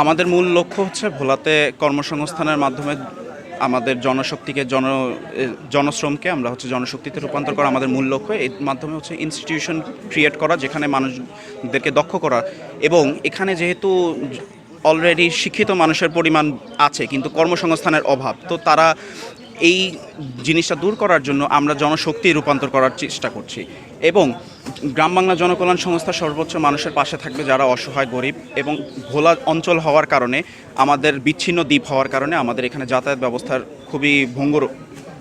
আমাদের মূল লক্ষ্য হচ্ছে ভোলাতে কর্মসংস্থানের মাধ্যমে আমাদের জনশক্তিকে, জন জনশ্রমকে আমরা হচ্ছে জনশক্তিতে রূপান্তর করা আমাদের মূল লক্ষ্য। এর মাধ্যমে হচ্ছে ইনস্টিটিউশন ক্রিয়েট করা, যেখানে মানুষদেরকে দক্ষ করা। এবং এখানে যেহেতু অলরেডি শিক্ষিত মানুষের পরিমাণ আছে, কিন্তু কর্মসংস্থানের অভাব, তো তারা এই জিনিসটা দূর করার জন্য আমরা জনশক্তি রূপান্তর করার চেষ্টা করছি। এবং গ্রাম বাংলা জনকল্যাণ সংস্থা সর্বোচ্চ মানুষের পাশে থাকবে যারা অসহায়, গরিব এবং ভোলা অঞ্চল হওয়ার কারণে, আমাদের বিচ্ছিন্ন দ্বীপ হওয়ার কারণে আমাদের এখানে যাতায়াত ব্যবস্থার খুবই ভঙ্গুর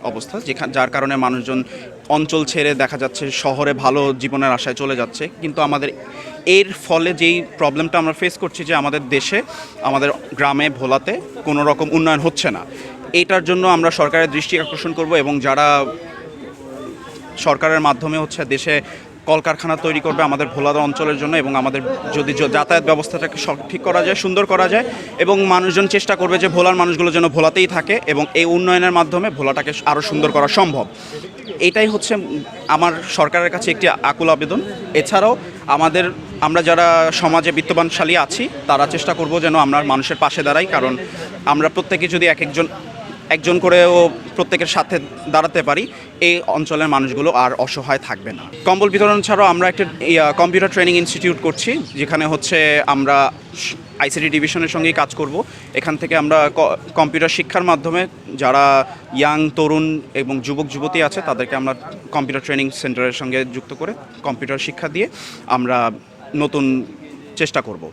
অবস্থা, যেখানে, যার কারণে মানুষজন অঞ্চল ছেড়ে দেখা যাচ্ছে শহরে ভালো জীবনের আশায় চলে যাচ্ছে। কিন্তু আমাদের এর ফলে যেই প্রবলেমটা আমরা ফেস করছি যে আমাদের দেশে, আমাদের গ্রামে, ভোলাতে কোনো রকম উন্নয়ন হচ্ছে না। এটার জন্য আমরা সরকারের দৃষ্টি আকর্ষণ করব এবং যারা সরকারের মাধ্যমে হচ্ছে দেশে কলকারখানা তৈরি করবে আমাদের ভোলাদা অঞ্চলের জন্য এবং আমাদের যদি যাতায়াত ব্যবস্থাটাকে ঠিক করা যায়, সুন্দর করা যায় এবং মানুষজন চেষ্টা করবে যে ভোলার মানুষগুলো যেন ভোলাতেই থাকে এবং এই উন্নয়নের মাধ্যমে ভোলাটাকে আরও সুন্দর করা সম্ভব। এটাই হচ্ছে আমার সরকারের কাছে একটি আকুল আবেদন। এছাড়াও আমাদের, আমরা যারা সমাজে বিত্তবানশালী আছি, তারা চেষ্টা করব যেন আমরা মানুষের পাশে দাঁড়াই, কারণ আমরা প্রত্যেকে যদি এক একজন একজন করেও প্রত্যেকের সাথে দাঁড়াতে পারি, এই অঞ্চলের মানুষগুলো আর অসহায় থাকবে না। কম্বল বিতরণ ছাড়াও আমরা একটা কম্পিউটার ট্রেনিং ইনস্টিটিউট করছি, যেখানে হচ্ছে আমরা আইসিটি ডিভিশনের সঙ্গেই কাজ করব। এখান থেকে আমরা কম্পিউটার শিক্ষার মাধ্যমে যারা ইয়াং, তরুণ এবং যুবক, যুবতী আছে, তাদেরকে আমরা কম্পিউটার ট্রেনিং সেন্টারের সঙ্গে যুক্ত করে কম্পিউটার শিক্ষা দিয়ে আমরা নতুন চেষ্টা করব।